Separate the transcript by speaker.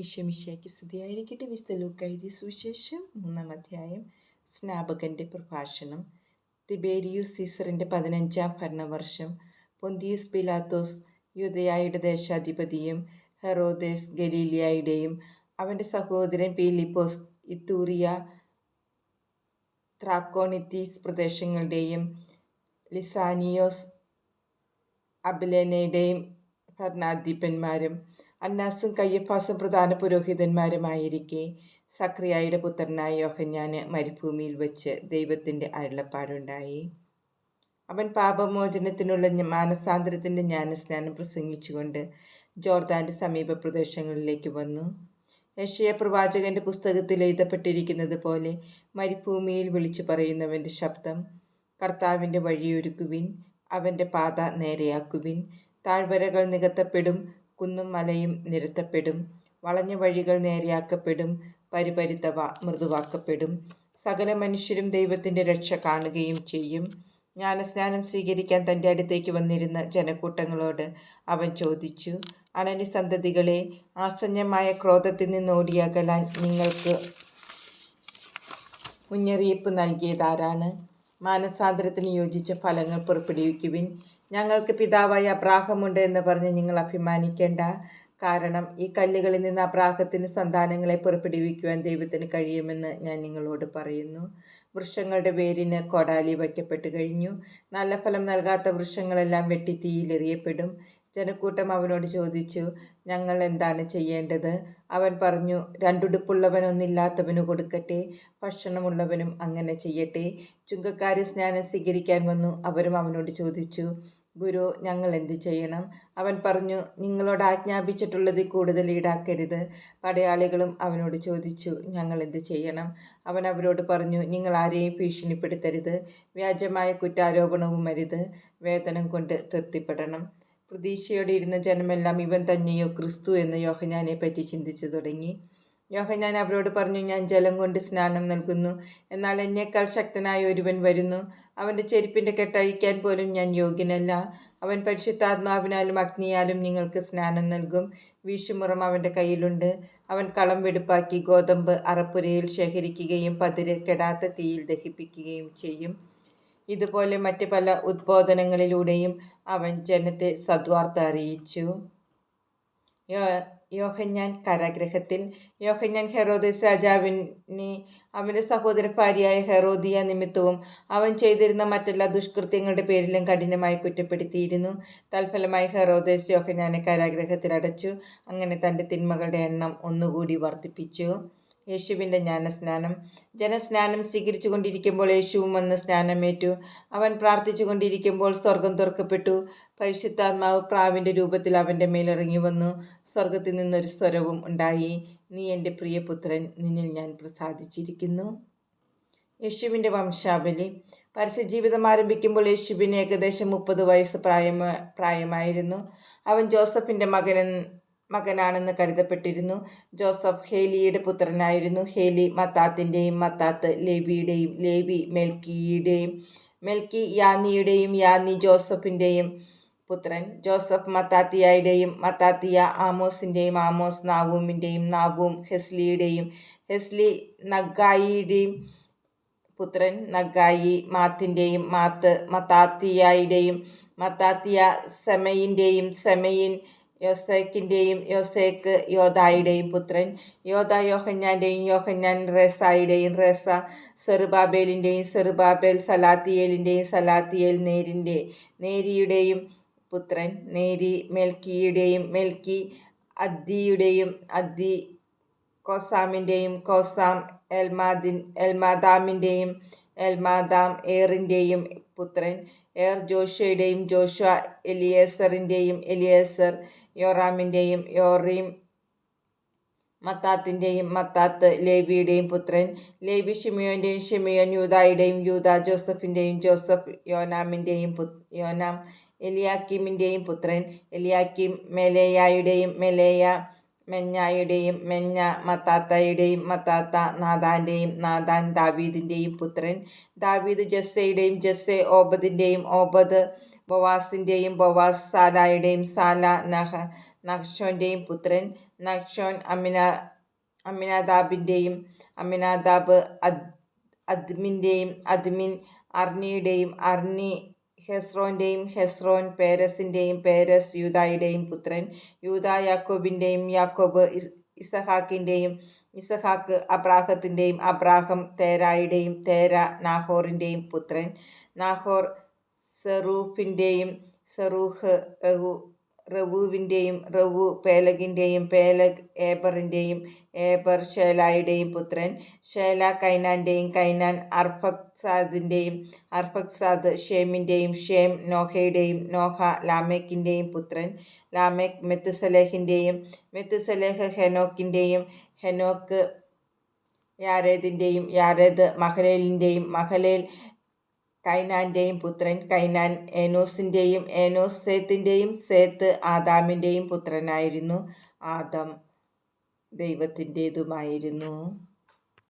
Speaker 1: ഈശോമിശയ്ക്ക് സ്തുതിയായിരിക്കട്ടെ. വിശുദ്ധ ലൂക്കൈതി സുവിശേഷം മൂന്നാം അധ്യായം സ്നാപകന്റെ പ്രഭാഷണം. തിബേരിയൂസ് സീസറിന്റെ പതിനഞ്ചാം ഭരണവർഷം. പൊന്തിയൂസ് പിലാത്തോസ് യുദയായുടെ ദേശാധിപതിയും ഹെറോദേസ് ഗലീലിയായുടെയും അവന്റെ സഹോദരൻ പീലിപ്പോസ് ഇത്തൂറിയ ത്രാക്കോണിത്തീസ് പ്രദേശങ്ങളുടെയും ലിസാനിയോസ് അബിലനയുടെയും ഭരണാധിപന്മാരും അന്നാസും കയ്യപ്പാസും പ്രധാന പുരോഹിതന്മാരുമായിരിക്കെ. സക്രിയായുടെ പുത്രനായ യോഹഞ്ഞാന് മരുഭൂമിയിൽ വെച്ച് ദൈവത്തിന്റെ അരുളപ്പാടുണ്ടായി. അവൻ പാപമോചനത്തിനുള്ള മാനസാന്തരത്തിന്റെ ജ്ഞാനസ്നാനം പ്രസംഗിച്ചുകൊണ്ട് ജോർദാന്റെ സമീപ പ്രദേശങ്ങളിലേക്ക് വന്നു. യശയ പ്രവാചകന്റെ പുസ്തകത്തിൽ എഴുതപ്പെട്ടിരിക്കുന്നത് പോലെ മരുഭൂമിയിൽ വിളിച്ചു പറയുന്നവന്റെ ശബ്ദം കർത്താവിന്റെ വഴിയൊരുക്കുവിൻ അവന്റെ പാത നേരെയാക്കുവിൻ താഴ്വരകൾ നികത്തപ്പെടും കുന്നും മലയും നിരത്തപ്പെടും. വളഞ്ഞ വഴികൾ നേരെയാക്കപ്പെടും. പരിപരിത്തവ മൃദുവാക്കപ്പെടും. സകല മനുഷ്യരും ദൈവത്തിന്റെ രക്ഷ കാണുകയും ചെയ്യും. ജ്ഞാനസ്നാനം സ്വീകരിക്കാൻ തന്റെ അടുത്തേക്ക് വന്നിരുന്ന ജനക്കൂട്ടങ്ങളോട് അവൻ ചോദിച്ചു അണനി സന്തതികളെ ആസന്നമായ ക്രോധത്തിൽ നിന്ന് ഓടിയകലാൻ നിങ്ങൾക്ക് മുന്നറിയിപ്പ് നൽകിയതാരാണ്? മാനസാന്തരത്തിന് യോജിച്ച ഫലങ്ങൾ പുറപ്പെടുവിക്കുവിൻ. ഞങ്ങൾക്ക് പിതാവായ അബ്രാഹമുണ്ട് എന്ന് പറഞ്ഞ് നിങ്ങൾ അഭിമാനിക്കേണ്ട. കാരണം ഈ കല്ലുകളിൽ നിന്ന് അബ്രാഹത്തിന് സന്താനങ്ങളെ പുറപ്പെടുവിക്കുവാൻ ദൈവത്തിന് കഴിയുമെന്ന് ഞാൻ നിങ്ങളോട് പറയുന്നു. വൃക്ഷങ്ങളുടെ വേരിന് കൊടാലി വയ്ക്കപ്പെട്ട് കഴിഞ്ഞു. നല്ല ഫലം നൽകാത്ത വൃക്ഷങ്ങളെല്ലാം വെട്ടി തീയിലെറിയപ്പെടും ജനക്കൂട്ടം അവനോട് ചോദിച്ചു ഞങ്ങൾ എന്താണ് ചെയ്യേണ്ടത്? അവൻ പറഞ്ഞു രണ്ടുടുപ്പുള്ളവനൊന്നില്ലാത്തവനു കൊടുക്കട്ടെ ഭക്ഷണമുള്ളവനും അങ്ങനെ ചെയ്യട്ടെ. ചുങ്കക്കാരെ സ്നാനം സ്വീകരിക്കാൻ വന്നു. അവരും അവനോട് ചോദിച്ചു ഗുരു ഞങ്ങൾ എന്ത് ചെയ്യണം? അവൻ പറഞ്ഞു നിങ്ങളോട് ആജ്ഞാപിച്ചിട്ടുള്ളതിൽ കൂടുതൽ ഈടാക്കരുത്. പടയാളികളും അവനോട് ചോദിച്ചു ഞങ്ങൾ എന്ത് ചെയ്യണം? അവൻ അവരോട് പറഞ്ഞു നിങ്ങൾ ആരെയും ഭീഷണിപ്പെടുത്തരുത്. വ്യാജമായ കുറ്റാരോപണവും അരുത്. വേതനം കൊണ്ട് തൃപ്തിപ്പെടണം. പ്രതീക്ഷയോടെ ഇരുന്ന ജനമെല്ലാം ഇവൻ തന്നെയോ ക്രിസ്തു എന്ന യോഹനാനെ പറ്റി ചിന്തിച്ചു തുടങ്ങി. യോഹന്നാൻ അവരോട് പറഞ്ഞു ഞാൻ ജലം കൊണ്ട് സ്നാനം നൽകുന്നു. എന്നാൽ എന്നേക്കാൾ ശക്തനായ ഒരുവൻ വരുന്നു. അവന്റെ ചെരുപ്പിന്റെ കെട്ടഴിക്കാൻ പോലും ഞാൻ യോഗ്യനല്ല. അവൻ പരിശുദ്ധാത്മാവിനാലും അഗ്നിയാലും നിങ്ങൾക്ക് സ്നാനം നൽകും. വീശുമുറം അവന്റെ കയ്യിലുണ്ട്. അവൻ കളം വെടുപ്പാക്കി ഗോതമ്പ് അറപ്പുരയിൽ ശേഖരിക്കുകയും പതിര് കെടാത്ത തീയിൽ ദഹിപ്പിക്കുകയും ചെയ്യും. ഇതുപോലെ മറ്റ് പല ഉദ്ബോധനങ്ങളിലൂടെയും അവൻ ജനത്തെ സദ്വാർത്ത അറിയിച്ചു. യോഹന്നാൻ കാരാഗ്രഹത്തിൽ. യോഹന്നാൻ ഹെറോദസ് രാജാവിനെ അവന്റെ സഹോദര ഭാര്യയായ ഹെറോദിയ നിമിത്തവും അവൻ ചെയ്തിരുന്ന മറ്റെല്ലാ ദുഷ്കൃത്യങ്ങളുടെ പേരിലും കഠിനമായി കുറ്റപ്പെടുത്തിയിരുന്നു. തൽഫലമായി ഹെറോദേസ് യോഹന്നാനെ കാരാഗ്രഹത്തിൽ അടച്ചു അങ്ങനെ തന്റെ തിന്മകളുടെ എണ്ണം ഒന്നുകൂടി വർദ്ധിപ്പിച്ചു. യേശുവിന്റെ ജ്ഞാനസ്നാനം. ജനസ്നാനം സ്വീകരിച്ചു കൊണ്ടിരിക്കുമ്പോൾ യേശുവും വന്ന് സ്നാനമേറ്റു. അവൻ പ്രാർത്ഥിച്ചു കൊണ്ടിരിക്കുമ്പോൾ സ്വർഗം തുറക്കപ്പെട്ടു. പരിശുദ്ധാത്മാവ് പ്രാവിന്റെ രൂപത്തിൽ അവന്റെ മേലിറങ്ങി വന്നു. സ്വർഗത്തിൽ നിന്നൊരു സ്വരവും ഉണ്ടായി. നീ എന്റെ പ്രിയപുത്രൻ നിന്നിൽ ഞാൻ പ്രസാദിച്ചിരിക്കുന്നു. യേശുവിന്റെ വംശാവലി. പരസ്യജീവിതം ആരംഭിക്കുമ്പോൾ യേശുവിന് ഏകദേശം മുപ്പത് വയസ്സ് പ്രായമ പ്രായമായിരുന്നു. അവൻ ജോസഫിന്റെ മകൻ മകനാണെന്ന് കരുതപ്പെട്ടിരുന്നു. ജോസഫ് ഹേലിയുടെ പുത്രനായിരുന്നു. ഹേലി മത്താത്തിന്റെയും മത്താത്ത് ലേവിയുടെയും ലേവി മെൽക്കിയുടെയും മെൽക്കി യാനിയുടെയും യാനി ജോസഫിന്റെയും പുത്രൻ. ജോസഫ് മത്താത്തിയായുടെയും മത്താത്തിയ ആമോസിന്റെയും ആമോസ് നാവൂമിന്റെയും നാവൂം ഹെസ്ലിയുടെയും ഹെസ്ലി നഗായിയുടെയും പുത്രൻ. നഗായി മാത്തിന്റെയും മാത്ത് മത്താത്തിയായുടെയും മത്താത്തിയ സെമയിന്റെയും സെമയിൻ യോസേക്കിന്റെയും യോസേക്ക് യോദായുടെയും പുത്രൻ. യോദ യോഹന്യാന്റെയും യോഹന്യാൻ റേസായുടെയും റേസ സെറുബാബേലിന്റെയും സെറുബാബേൽ സലാത്തിയേലിന്റെയും സലാത്തിയേൽ നേരിന്റെ നേരിയുടെയും പുത്രൻ. നേരി മെൽക്കിയുടെയും മെൽക്കി അദ്ദിയുടെയും അദ്ദി കോസാമിന്റെയും കോസാം എൽമാദിൻ എൽമാദാമിന്റെയും എൽമാദാം ഏറിന്റെയും പുത്രൻ. ഏർ ജോഷയുടെയും ജോഷ എലിയേസറിന്റെയും എലിയേസർ യോറാമിന്റെയും യോറീം മത്താത്തിന്റെയും മത്താത്ത് ലേബിയുടെയും പുത്രൻ ലേവി ഷിമിയോന്റെയും ഷിമിയോൻ യൂതായുടെയും യൂത ജോസഫിന്റെയും ജോസഫ് യോനാമിന്റെയും യോനാം എലിയാക്കിമിന്റെയും പുത്രൻ എലിയാക്കിം മെലേയായുടെയും മെലേയ മെഞ്ഞായുടെയും മെഞ്ഞ മത്താത്തയുടെയും മത്താത്ത നാദാന്റെയും നാദാൻ ദാവീദിന്റെയും പുത്രൻ ദാവീദ് ജസ്സയുടെയും ജസ്സെ ഓബദിന്റെയും ഓബദ് ബൊവാസിന്റെയും ബൊവാസ് സാലായുടെയും സാല നഹ നഹ്ശോന്റെയും പുത്രൻ നഹ്ശോൻ അമിനാ അമിനാദാബിന്റെയും അമിനാദാബ് അദ് അദ്മിന്റെയും അദ്മിൻ അർണിയുടെയും അർണി ഹെസ്രോന്റെയും ഹെസ്രോൻ പേരസിന്റെയും പേരസ് യൂതായുടെയും പുത്രൻ യൂത യാക്കോബിന്റെയും യാക്കോബ് ഇസ് ഇസഹാക്കിന്റെയും ഇസഹാക്ക് അബ്രാഹത്തിന്റെയും അബ്രാഹം തേരായുടെയും തേര നാഹോറിന്റെയും പുത്രൻ നാഹോർ സെറൂഫിന്റെയും സെറൂഹ് റഹു റവൂവിന്റെയും റവു പേലഗ് ഏബറിന്റെയും ഏബർ ഷേലായുടെയും പുത്രൻ ഷേല കൈനാന്റെയും കൈനാൻ അർഫക്സാദിന്റെയും അർഫക്സാദ് ഷേമിന്റെയും ഷേം നോഹയുടെയും നോഹ ലാമേക്കിന്റെയും പുത്രൻ ലാമേക്ക് മെത്തുസലേഹിന്റെയും മെത്തുസലേഹ് ഹെനോക്കിന്റെയും ഹെനോക്ക് യാരേദിന്റെയും യാരേദ് മഹലേലിന്റെയും മഹലേൽ കൈനാന്റെയും പുത്രൻ കൈനാൻ ഏനോസിന്റെയും ഏനോസ് സേത്തിന്റെയും സേത്ത് ആദാമിന്റെയും പുത്രനായിരുന്നു. ആദം ദൈവത്തിന്റേതുമായിരുന്നു